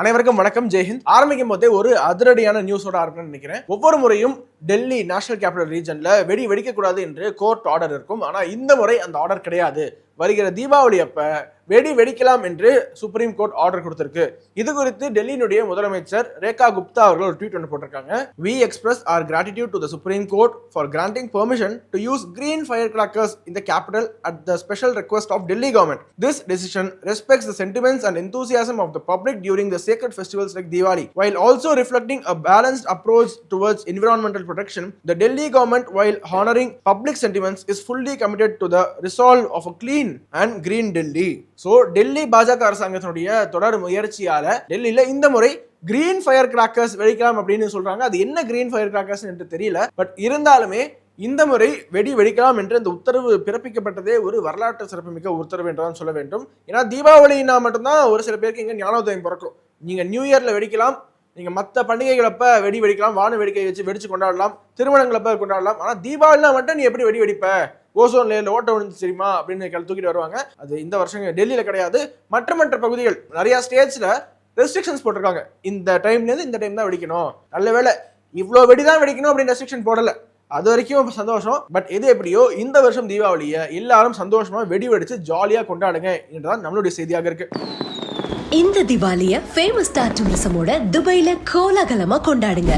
அனைவருக்கும் வணக்கம். ஜெய்ஹிந்த் ஆரம்பிக்கும் போதே ஒரு அதிரடியான நியூஸோட ஆரம்பிக்கணும்னு நினைக்கிறேன். ஒவ்வொரு முறையும் டெல்லி நேஷனல் கேபிட்டல் ரீஜன்ல வெடி வெடிக்கக்கூடாது என்று கோர்ட் ஆர்டர் இருக்கும். ஆனா இந்த முறை அந்த ஆர்டர் கிடையாது. வருகிற தீபாவளி அப்ப வெடி வெடிக்கலாம் என்று சுப்ரீம் கோர்ட் ஆர்டர் கொடுத்திருக்கு இது குறித்து டெல்லியினுடைய முதலமைச்சர் ரேகா குப்தா அவர்கள் ஒரு ட்வீட் ஒன்று போட்டிருக்காங்க we express our gratitude to the Supreme Court for granting permission to use green fire crackers in the capital at the special request of Delhi government this decision respects the sentiments and enthusiasm of the public during the sacred festivals like Deepavali while also reflecting a balanced approach towards environmental protection the Delhi government while honouring public sentiments is fully committed to the resolve of a clean green and green Delhi so Delhi பாஜக அரசாங்கத்தினுடைய தொடர் முயற்சியால டெல்லியில இந்த முறை green fire crackers வெடிக்கலாம் அப்படின்னு சொல்றாங்க. அது என்ன கிரீன் ஃபயர் கிராக்கர்ஸ் என்று தெரியல. பட் இருந்தாலுமே இந்த முறை வெடி வெடிக்கலாம் என்று இந்த உத்தரவு பிறப்பிக்கப்பட்டதே ஒரு வரலாற்று சிறப்புமிக்க உத்தரவு என்றுதான் சொல்ல வேண்டும். ஏன்னா தீபாவளினா மட்டும்தான் ஒரு சில பேருக்கு இங்கே ஞானோதயம் பிறக்கும். நீங்க நியூ இயர்ல வெடிக்கலாம் நீங்கள் மற்ற பண்டிகைகளப்ப வெடி வெடிக்கலாம் வான வேடிக்கை வச்சு வெடிச்சு கொண்டாடலாம் திருமணங்களப்ப கொண்டாடலாம். ஆனால் தீபாவளினா மட்டும் நீ எப்படி வெடி வெடிப்ப? ஓசோன் லேயரில் ஓட்ட விழுந்து தெரியுமா? அப்படின்னு கேள்வி தூக்கிட்டு வருவாங்க. அது இந்த வருஷம் டெல்லியில் கிடையாது. மற்ற மற்ற பகுதிகள் நிறையா ஸ்டேட்ஸில் ரெஸ்ட்ரிக்ஷன்ஸ் போட்டிருக்காங்க. இந்த டைம்லேருந்து இந்த டைம் தான் வெடிக்கணும். நல்ல வேளை இவ்வளோ வெடி தான் வெடிக்கணும் அப்படின்னு ரெஸ்ட்ரிக்ஷன் போடலை. அது வரைக்கும் சந்தோஷம். பட் எது எப்படியோ இந்த வருஷம் தீபாவளியை எல்லாரும் சந்தோஷமா வெடி வெடிச்சு ஜாலியா கொண்டாடுங்க என்றுதான் நம்மளுடைய செய்தியாக இருக்கு. இந்த தீபாவளியை ஃபேமஸ் ஸ்டார் டூரிசமோட துபாயில கோலாகலமா கொண்டாடுங்க.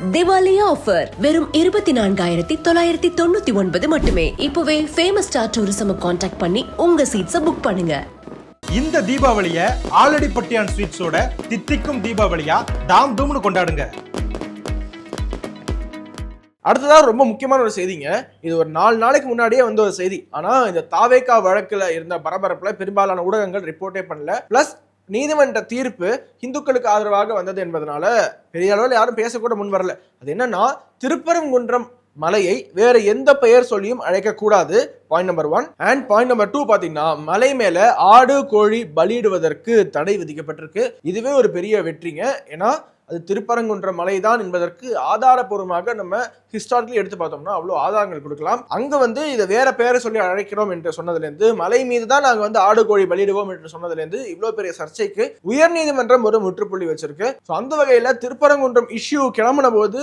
திவாலி ஆஃபர். வெறும் இருபத்தி நான்காயிரத்தி தொள்ளாயிரத்தி தொண்ணூத்தி ஒன்பது மட்டுமே. இப்போவே ஃபேமஸ் ஸ்டார் டூரிசம் காண்டாக்ட் பண்ணி உங்க சீட்ஸ புக் பண்ணுங்க. இந்த தீபாவளிய ஆலடிப்பட்டியான் ஸ்வீட்ஸோட தித்திக்கும் தீபாவளியா தாம் தூம்னு கொண்டாடுங்க. அடுத்ததாக ரொம்ப முக்கியமான ஒரு செய்திங்க. இது ஒரு நாலு நாளைக்கு முன்னாடியே வந்த ஒரு செய்தி. ஆனால் இந்த தாவேக்கா வழக்குல இருந்த பரபரப்பில் பெரும்பாலான ஊடகங்கள் ரிப்போர்ட்டே பண்ணல. ப்ளஸ் நீதிமன்ற தீர்ப்பு இந்துக்களுக்கு ஆதரவாக வந்தது என்பதனால பெரிய அளவில் யாரும் பேசக்கூட முன் வரல. அது என்னன்னா திருப்பரங்குன்றம் மலையை வேற எந்த பெயர் சொல்லியும் அழைக்கக்கூடாது point number one and point number two பார்த்தீங்கன்னா மலை மேல ஆடு கோழி பலியிடுவதற்கு தடை விதிக்கப்பட்டிருக்கு. இதுவே ஒரு பெரிய வெற்றிங்க. ஏன்னா அது திருப்பரங்குன்ற மலைதான் என்பதற்கு ஆதாரப்பூர்வமாக நம்ம ஹிஸ்டாரிக்கலி எடுத்து பார்த்தோம்னா அவ்வளோ ஆதாரங்கள் கொடுக்கலாம். அங்க வந்து இதை வேற பேரை சொல்லி அழைக்கிறோம் என்று சொன்னதுலேருந்து மலை மீது தான் நாங்கள் வந்து ஆடு கோழி பலியிடுவோம் என்று சொன்னதுலேருந்து இவ்வளோ பெரிய சர்ச்சைக்கு உயர்நீதிமன்றம் ஒரு முற்றுப்புள்ளி வச்சிருக்கு. ஸோ அந்த வகையில் திருப்பரங்குன்றம் இஷ்யூ கிளம்பின போது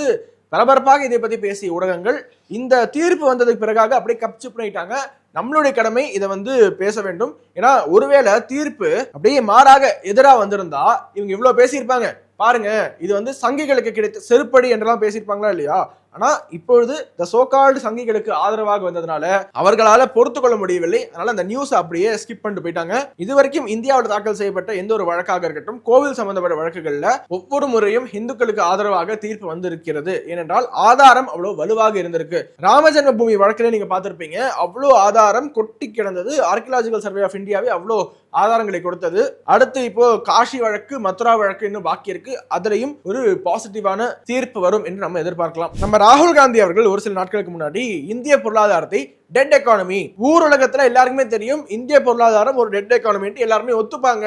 பரபரப்பாக இதை பத்தி பேசிய ஊடகங்கள் இந்த தீர்ப்பு வந்ததுக்கு பிறகாக அப்படியே கப்ச்சு பண்ணிட்டாங்க. நம்மளுடைய கடமை இதை வந்து பேச வேண்டும். ஏன்னா ஒருவேளை தீர்ப்பு அப்படியே மாறாக எதிராக வந்திருந்தா இவங்க இவ்வளவு பேசியிருப்பாங்க. பாருங்க இது வந்து சங்கிகளுக்கு கிடைத்த செருப்படி என்றெல்லாம் பேசியிருப்பாங்களா இல்லையா? ஆனா இப்பொழுது த சோகால்டு சங்கிகளுக்கு ஆதரவாக வந்ததுனால அவர்களால பொறுத்து கொள்ள முடியவில்லை. அதனால அந்த நியூஸ் அப்படியே ஸ்கிப் பண்ணிட்டு போயிட்டாங்க. இது வரைக்கும் இந்தியாவில் தாக்கல் செய்யப்பட்ட எந்த ஒரு வழக்காக இருக்கட்டும் கோவில் சம்பந்தப்பட்ட வழக்குகள்ல ஒவ்வொரு முறையும் இந்துக்களுக்கு ஆதரவாக தீர்ப்பு வந்திருக்கிறது. ஏனென்றால் ஆதாரம் அவ்வளவு வலுவாக இருந்திருக்கு. ராமஜென்ம பூமி வழக்கிலே நீங்க பார்த்திருப்பீங்க அவ்வளோ ஆதாரம் கொட்டி கிடந்தது. ஆர்கியலாஜிக்கல் சர்வே ஆஃப் இந்தியாவே அவ்வளோ ஆதாரங்களை கொடுத்தது. அடுத்து இப்போ காஷி வழக்கு மதுரா வழக்கு இன்னும் பாக்கி இருக்கு. அதுலயும் ஒரு பாசிட்டிவான தீர்ப்பு வரும் என்று நம்ம எதிர்பார்க்கலாம். நம்ம ராகுல் காந்தி அவர்கள் ஒரு சில நாட்களுக்கு முன்னாடி இந்திய பொருளாதாரத்தை டெட் எக்கானமி ஊர் உலகத்துல எல்லாருக்குமே தெரியும் இந்திய பொருளாதாரம் ஒரு டெட் எக்கானமின்ட்டு எல்லாருமே ஒத்துப்பாங்க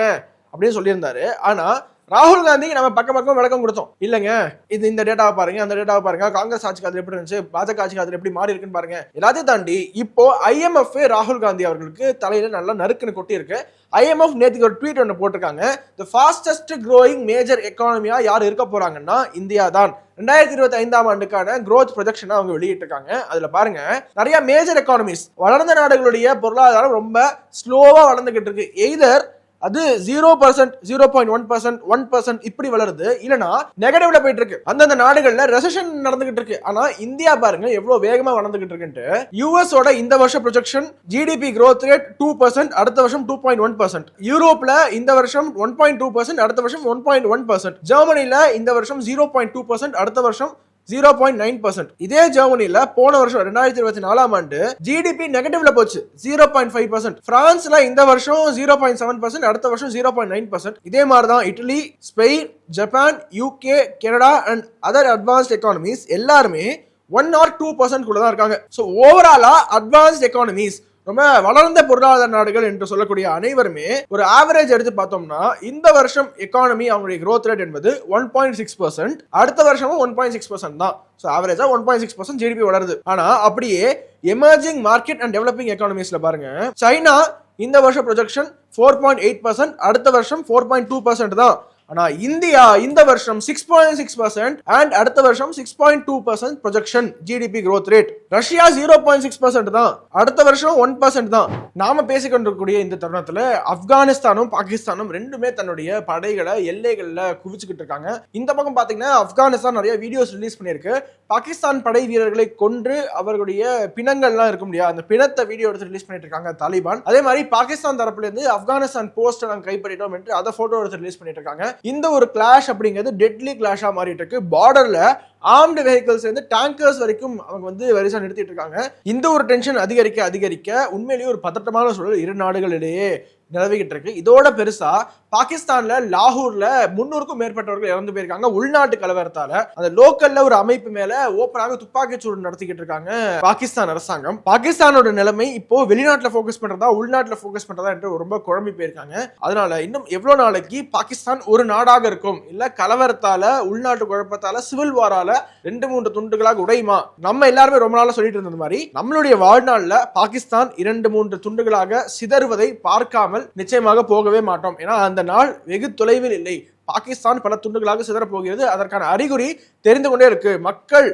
அப்படின்னு சொல்லியிருந்தாரு. ஆனா ராகுல் காந்தி நம்ம பக்கம் பக்கம் விளக்கம் கொடுத்தோம். இல்லைங்க இது இந்த டேட்டாவை பாருங்க அந்த டேட்டாவை பாருங்க காங்கிரஸ் ஆட்சி காலத்தில் எப்படி இருந்துச்சு பாஜக ஆட்சி காலத்தில் எப்படி மாறி இருக்குன்னு பாருங்க. எல்லாத்தையும் தாண்டி இப்போ ஐஎம்எஃப் ராகுல் காந்தி அவர்களுக்கு தலையில நல்லா நறுக்குன்னு கொட்டி இருக்கு ஐஎம்எஃப் நேற்றுக்கு ஒரு ட்வீட் ஒன்று போட்டிருக்காங்க. த ஃபாஸ்டஸ்ட் க்ரோயிங் மேஜர் எக்கானமியா யார் இருக்க போறாங்கன்னா இந்தியா தான். ரெண்டாயிரத்தி இருபத்தி ஐந்தாம் ஆண்டுக்கான க்ரோத் ப்ரொஜெக்ஷனை அவங்க வெளியிட்டிருக்காங்க. அதுல பாருங்க நிறைய மேஜர் எக்கானமிஸ் வளர்ந்த நாடுகளுடைய பொருளாதாரம் ரொம்ப ஸ்லோவா வளர்ந்துகிட்டு இருக்கு. எய்தர் அது zero percent zero point one percent one percent இப்படி வளருது. இல்லைன்னா நெகட்டிவ்ல போயிட்டு இருக்கு. அந்தந்த நாடுகள்ல ரெசன் நடந்துகிட்டு இருக்கு. ஆனா இந்தியா பாருங்க எவ்வளவு வேகமா வளர்ந்துகிட்டு இருக்குன்ட்டு. யூஎஸ் ஓட இந்த வருஷம் projection GDP growth rate two percent அடுத்த வருஷம் டூ பாயிண்ட் ஒன் பர்சன்ட் யூரோப்ல இந்த வருஷம் ஒன் பாயிண்ட் டூ பர்சன்ட் அடுத்த வருஷம் ஒன் பாயிண்ட் ஒன் பர்சன்ட் ஜெர்மனில இந்த வருஷம் ஜீரோ பாயிண்ட் டூ பர்சன்ட் அடுத்த வருஷம் ஜீரோ பாயிண்ட் நைன் பர்சன்ட் இதே ஜெர்மனில போன வருஷம் ரெண்டாயிரத்தி இருபத்தி நாலாம் ஆண்டு ஜிடிபி நெகட்டிவ்ல போச்சு. ஜீரோ பாயிண்ட் ஃபைவ் பர்சன்ட் பிரான்ஸ்ல இந்த வருஷம் ஜீரோ பாயிண்ட் செவன் பர்சன்ட் அடுத்த வருஷம் ஜீரோ பாயிண்ட் நைன் பர்சன்ட் இதே மாதிரி தான் Italy Spain Japan UK Canada and other advanced economies எல்லாருமே ஒன் ஆர் டூ பர்சன்ட் கூட தான் இருக்காங்க ஸோ ஓவராலா அட்வான்ஸ்ட் எக்கானமிஸ் ரொம்ப வளர்ந்த பொருளாதார நாடுகள் என்று சொல்லக்கூடிய அனைவருமே ஒரு ஆவரேஜ் எடுத்து பார்த்தோம்னா இந்த வருஷம் எக்கானமி அவங்களுடைய க்ரோத் ரேட் என்பது ஒன் பாயிண்ட் சிக்ஸ் பர்சன்ட் அடுத்த வருஷமும் ஒன் பாயிண்ட் சிக்ஸ் பர்சன்ட் தான். ஸோ ஆவரேஜா one point six percent GDP வளருது. ஆனா அப்படியே எமர்ஜிங் மார்க்கெட் அண்ட் டெவலப்பிங் எக்கானமிஸ்ல பாருங்க. சைனா இந்த வருஷம் projection four point eight percent அடுத்த வருஷம் ஃபோர் பாயிண்ட் டூ பர்சன்ட் தான். ஆனால் இந்தியா இந்த வருஷம் six point six percent and அடுத்த வருஷம் six point two percent projection GDP growth rate Russia zero point six percent தான். அடுத்த வருஷம் ஒன் பர்சன்ட் தான். நாம பேசிக்கொண்டிருக்கக்கூடிய இந்த தருணத்தில் ஆப்கானிஸ்தானும் பாகிஸ்தானும் ரெண்டுமே தன்னுடைய படைகளை எல்லைகளில் குவிச்சுக்கிட்டு இருக்காங்க. இந்த பக்கம் பார்த்தீங்கன்னா ஆப்கானிஸ்தான் நிறைய வீடியோஸ் ரிலீஸ் பண்ணியிருக்கு. பாகிஸ்தான் படை வீரர்களை கொன்று அவர்களுடைய பிணங்கள்லாம் இருக்கும் இல்லையா அந்த பிணத்தை வீடியோ எடுத்து ரிலீஸ் பண்ணிட்டு இருக்காங்க தாலிபான். அதே மாதிரி பாகிஸ்தான் தரப்புலேருந்து ஆப்கானிஸ்தான் போஸ்ட்டை நாங்கள் கைப்பற்றிட்டோம் என்று அதை ஃபோட்டோ எடுத்து ரிலீஸ் பண்ணிட்டு இருக்காங்க. இந்த ஒரு கிளாஷ் அப்படிங்கிறது டெட்லி கிளாஷா மாறிட்டு இருக்கு பார்டர்ல ஆர்ம்டு வெஹிக்கிள்ஸ் இருந்து டேங்கர்ஸ் வரைக்கும் அவங்க வந்து வரிசை நிறுத்திட்டு இருக்காங்க. இந்த ஒரு டென்ஷன் அதிகரிக்க அதிகரிக்க உண்மையிலேயே ஒரு பதட்டமான சூழல் இரு நாடுகளிடையே. நிலவிக்கிட்டு இருக்கு. இதோட பெருசா பாகிஸ்தான்ல லாகூர்ல முன்னூறுக்கும் மேற்பட்டவர்கள் இறந்து போயிருக்காங்க உள்நாட்டு கலவரத்தால. அந்த லோக்கல்ல ஒரு அமைப்பு மேல ஓப்பனாக துப்பாக்கி சூடு நடத்திக்கிட்டு இருக்காங்க பாகிஸ்தான் அரசாங்கம். பாகிஸ்தானோட நிலைமை இப்போ வெளிநாட்டுல ஃபோக்கஸ் பண்றதா உள்நாட்டுல ஃபோக்கஸ் பண்றதா என்று ரொம்ப குழம்பி போயிருக்காங்க. அதனால இன்னும் எவ்வளவு நாளைக்கு பாகிஸ்தான் ஒரு நாடாக இருக்கும்? இல்ல கலவரத்தால உள்நாட்டு குழப்பத்தால சிவில் வாரால ரெண்டு மூன்று துண்டுகளாக உடையுமா? நம்ம எல்லாருமே ரொம்ப நாளா சொல்லிட்டு இருந்தது மாதிரி நம்மளுடைய வாழ்நாள்ல பாகிஸ்தான் இரண்டு மூன்று துண்டுகளாக சிதறுவதை பார்க்காமல் நிச்சயமாக போகவே மாட்டோம். ஏன்னா அந்த நாள் வெகு தொலைவில் இல்லை. பாகிஸ்தான் பல துண்டுகளாக சிதறப்போகிறது. அதற்கான அறிகுறி தெரிந்து கொண்டே இருக்கு. மக்கள்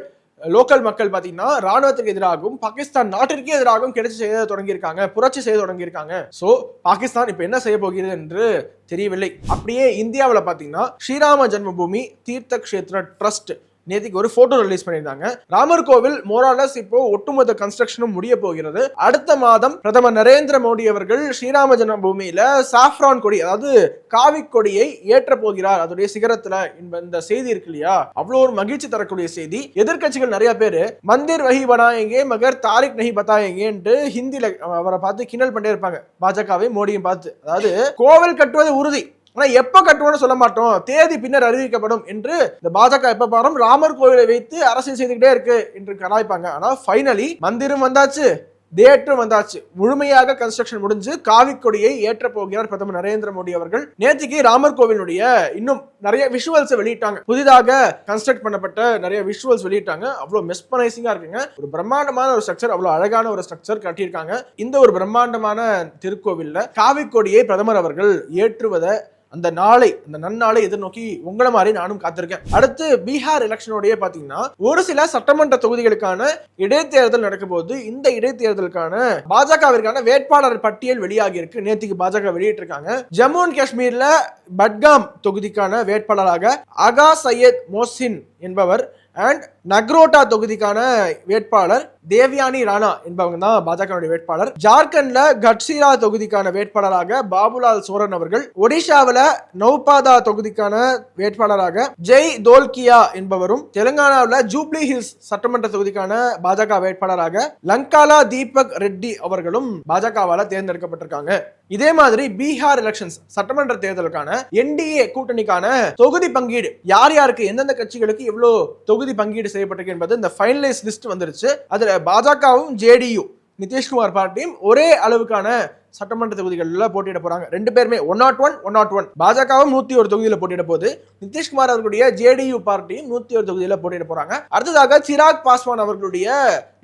லோக்கல் மக்கள் பார்த்தீங்கன்னா ராணுவத்துக்கு எதிராகவும் பாகிஸ்தான் நாட்டிற்கே எதிராகவும் கிடைச்சி செய்ய தொடங்கியிருக்காங்க. புரட்சி செய்ய தொடங்கியிருக்காங்க. ஸோ பாகிஸ்தான் இப்போ என்ன செய்ய போகிறது என்று தெரியவில்லை. அப்படியே இந்தியாவில் பார்த்தீங்கன்னா ஸ்ரீராம ஜென்மபூமி தீர்த்த கஷேத்திர ட்ரஸ்ட் நேத்திக்கு ஒரு போட்டோ ரிலீஸ் பண்ணியிருந்தாங்க. ராமர் கோவில் மோராலஸ் இப்போ ஒட்டுமொத்த கன்ஸ்ட்ரக்ஷனும் முடிய போகிறது. அடுத்த மாதம் பிரதமர் நரேந்திர மோடி அவர்கள் ஸ்ரீராம ஜென்மபூமியில சாஃப்ரான் கொடி அதாவது காவி கொடியை ஏற்ற போகிறார். அதோடைய சிகரத்துல இந்த- செய்தி இருக்கு இல்லையா? அவ்வளோ ஒரு மகிழ்ச்சி தரக்கூடிய செய்தி. எதிர்க்கட்சிகள் நிறைய பேர் மந்திர் வகி பனாயங்கே மகர் தாரிக் நஹி பத்தாயங்கேன்ட்டு ஹிந்தியில அவரை பார்த்து கிண்டல் பண்ணிட்டே இருப்பாங்க. பாஜகவை மோடியும் பார்த்து. அதாவது கோவில் கட்டுவது உறுதி. ஆனா எப்ப கட்டுவோம்னு சொல்ல மாட்டோம். தேதி பின்னர் அறிவிக்கப்படும் என்று இந்த பாஜக எப்ப பாரும் ராமர் கோவிலை வைத்து அரசியல் செய்துக்கிட்டே இருக்கு என்று கலாய்ப்பாங்க. ஆனா ஃபைனலி மந்திரம் வந்தாச்சு தேற்றும் வந்தாச்சு. முழுமையாக கன்ஸ்ட்ரக்ஷன் முடிஞ்சு காவிக்கொடியை ஏற்ற போகிறார் பிரதமர் நரேந்திர மோடி அவர்கள். நேற்றுக்கு ராமர் கோவிலுடைய இன்னும் நிறைய விஷுவல்ஸ் வெளியிட்டாங்க. புதிதாக கன்ஸ்ட்ரக்ட் பண்ணப்பட்ட நிறைய விஷுவல்ஸ் வெளியிட்டாங்க. அவ்வளவு மெஸ்பனைசிங்கா இருக்குங்க. ஒரு பிரம்மாண்டமான ஒரு ஸ்ட்ரக்சர் அவ்வளவு அழகான ஒரு ஸ்ட்ரக்சர் கட்டியிருக்காங்க. இந்த ஒரு பிரம்மாண்டமான திருக்கோவில்ல காவிக்கொடியை பிரதமர் அவர்கள் ஏற்றுவதை அந்த நாளை அந்த நன்னாளை எதிர்நோக்கி உங்களை மாதிரி நானும் காத்திருக்கேன். அடுத்து பீகார் எலெக்ஷனோடய பாத்தீங்கன்னா ஒரு சில சட்டமன்ற தொகுதிகளுக்கான இடைத்தேர்தல் நடக்கும் போது இந்த இடைத்தேர்தலுக்கான பாஜகவிற்கான வேட்பாளர் பட்டியல் வெளியாகி இருக்கு. நேத்துக்கு பாஜக வெளியிட்டிருக்காங்க. ஜம்மு அண்ட் காஷ்மீர்ல பட்காம் தொகுதிக்கான வேட்பாளராக அகா சையத் மோசின் என்பவர் அண்ட் நக்ரோட்டா தொகுதிக்கான வேட்பாளர் தேவ்யானி ராணா என்பவங்க தான் பாஜக வேட்பாளர். ஜார்க்கண்ட்ல கட்சிரா தொகுதிக்கான வேட்பாளராக பாபுலால் சோரன் அவர்கள் ஒடிஷாவில் நௌபாதா தொகுதிக்கான வேட்பாளராக ஜெய் தோல்கியா என்பவரும் தெலுங்கானாவில் ஜூப்ளி ஹில்ஸ் சட்டமன்ற தொகுதிக்கான பாஜக வேட்பாளராக லங்காலா தீபக் ரெட்டி அவர்களும் பாஜகவால தேர்ந்தெடுக்கப்பட்டிருக்காங்க. இதே மாதிரி பீகார் எலெக்ஷன்ஸ் சட்டமன்ற தேர்தலுக்கான என்டிஏ கூட்டணிக்கான தொகுதி பங்கீடு யார் யாருக்கு எந்தெந்த கட்சிகளுக்கு எவ்வளவு தொகுதி தொகுதி பங்கீடு செய்யப்பட்டிருக்கு என்பது இந்த ஃபைனலைஸ் லிஸ்ட் வந்துருச்சு. அதில் பாஜகவும் ஜேடியு நிதிஷ்குமார் பார்ட்டியும் ஒரே அளவுக்கான சட்டமன்ற தொகுதிகளில் போட்டியிட போறாங்க. ரெண்டு பேருமே one nought one one nought one பாஜகவும் நூத்தி ஒரு தொகுதியில் போட்டியிட போகுது. நிதிஷ்குமார் அவர்களுடைய ஜேடியு பார்ட்டியும் நூத்தி ஒரு தொகுதியில் போட்டியிட போறாங்க. அடுத்ததாக சிராக் பாஸ்வான் அவர்களுடைய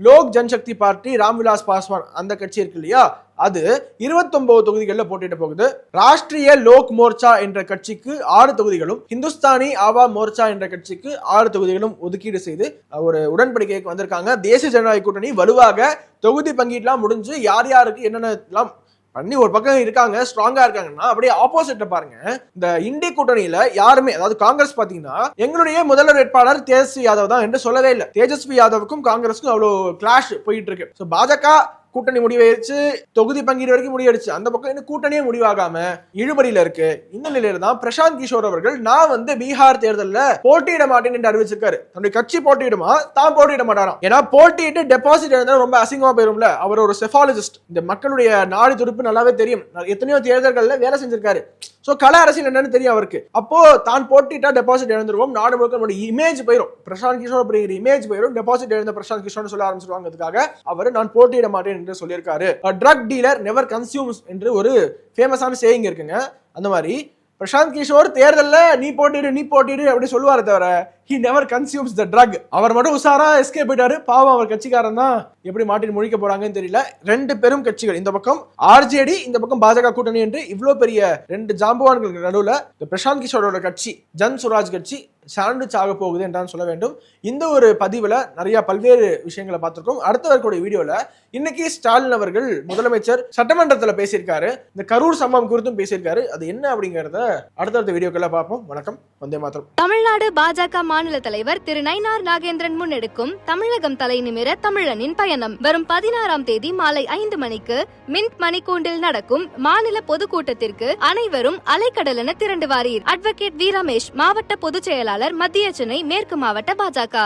லோக் ஜன்சக்தி பார்ட்டி ராம்விலாஸ் பாஸ்வான் அந்த கட்சி இருக்கு இல்லையா? அது 29 தொகுதிகளில் போட்டியிட போகுது. ராஷ்டிரிய லோக் மோர்ச்சா என்ற கட்சிக்கு ஆறு தொகுதிகளும் ஹிந்துஸ்தானி ஆவா மோர்ச்சா என்ற கட்சிக்கு ஆறு தொகுதிகளும் ஒதுக்கீடு செய்து ஒரு உடன்படிக்கைக்கு வந்திருக்காங்க. தேசிய ஜனநாயக கூட்டணி வலுவாக தொகுதி பங்கீடுலாம் முடிஞ்சு யார் யாருக்கு என்னென்னலாம் பண்ணி ஒரு பக்கம் இருக்காங்க ஸ்ட்ராங்கா இருக்காங்கன்னா அப்படியே ஆப்போசிட்ல பாருங்க. இந்த இந்திய கூட்டணியில யாருமே அதாவது காங்கிரஸ் பாத்தீங்கன்னா எங்களுடைய முதல்வர் வேட்பாளர் தேஜஸ்வி யாதவ் தான் என்று சொல்லவே இல்லை. தேஜஸ்வி யாதவுக்கும் காங்கிரஸுக்கும் அவ்வளவு கிளாஷ் போயிட்டு இருக்கு. பாஜக கூட்டணி முடிவாயிருச்சு தொகுதி பங்கீடு வரைக்கும் முடிவாயிடுச்சு அந்த பக்கம் இன்னும் கூட்டணியே முடிவாகாம இழுபறியில இருக்கு. இந்த நிலையில தான் பிரசாந்த் கிஷோர் அவர்கள் நான் வந்து பீகார் தேர்தலில் போட்டியிட மாட்டேன் என்று அறிவிச்சிருக்காரு. தன்னுடைய கட்சி போட்டியிடுமா? தான் போட்டியிட மாட்டாராம். ஏன்னா போட்டியிட்டு டெபாசிட் இருந்தால் ரொம்ப அசிங்கமா போயிரும்ல. அவர் ஒரு செஃபாலஜிஸ்ட் இந்த மக்களுடைய நாடு துடுப்பு நல்லாவே தெரியும். எத்தனையோ தேர்தல்கள்ல வேலை செஞ்சிருக்காரு. ஸோ கல அரசியல் என்னன்னு தெரியும் அவருக்கு. அப்போ தான் போட்டிட்டா டெபாசிட் இழந்துருவோம். நாடு முழுக்க நம்மளுடைய இமேஜ் போயிடும் பிரசாந்த் கிஷோர் அப்படிங்கிற இமேஜ் போயிடும் டெபாசிட் இழந்த பிரசாந்த் கிஷோர்னு சொல்ல ஆரம்பிச்சிருவாங்கிறதுக்காக அவர் நான் போட்டியிட மாட்டேன் என்று சொல்லியிருக்காரு. ட்ரக் டீலர் நெவர் கன்சியூம்ஸ் என்று ஒரு ஃபேமஸான சேயிங் இருக்குங்க. அந்த மாதிரி பிரசாந்த் கிஷோர் தேர்தலில் நீ போட்டிடு நீ போட்டிடு அப்படி சொல்லுவாரே தவிர he never consumes the drug அவர் மட்டும் உஷாரா எஸ்கே போயிட்டாரு. பாவம் அவர் கட்சிக்காரன் தான். எப்படி மாட்டின் முழிக்க போறாங்கன்னு தெரியல. ரெண்டு பெரும் கட்சிகள் இந்த பக்கம். ஆர்ஜேடி இந்த பக்கம் பாஜக கூட்டணி என்று இவ்வளவு பெரிய ரெண்டு ஜாம்பவான்களுக்கு நடுவில் இந்த பிரசாந்த் கிஷோரோட கட்சி ஜன் சுராஜ் கட்சி சாண்டு சாக போகுது என்றான் சொல்ல வேண்டும். இந்த ஒரு பதிவில் நிறைய பல்வேறு விஷயங்களை பார்த்துருக்கோம். அடுத்த வரக்கூடிய வீடியோவில் இன்னைக்கு ஸ்டாலின் அவர்கள் முதலமைச்சர் சட்டமன்றத்தில் பேசியிருக்காரு. இந்த கரூர் சம்பவம் குறித்தும் பேசியிருக்காரு. அது என்ன அப்படிங்கறத அடுத்தடுத்த வீடியோக்களை பார்ப்போம். வணக்கம். வந்தே மாத்திரம் தமிழ்நாடு பாஜக மாநில தலைவர் திரு நயினார் நாகேந்திரன் முன்னெடுக்கும் தமிழகம் தலை நிமிர தமிழனின் பயணம். வரும் பதினாறாம் தேதி மாலை ஐந்து மணிக்கு மின்ட் மணிக்கூண்டில் நடக்கும் மாநில பொதுக்கூட்டத்திற்கு அனைவரும் அலைக்கடலென திரண்டு வாரீர் அட்வொகேட் வீரமேஷ் மாவட்ட பொதுச் செயலாளர் மத்திய சென்னை மேற்கு மாவட்ட பாஜக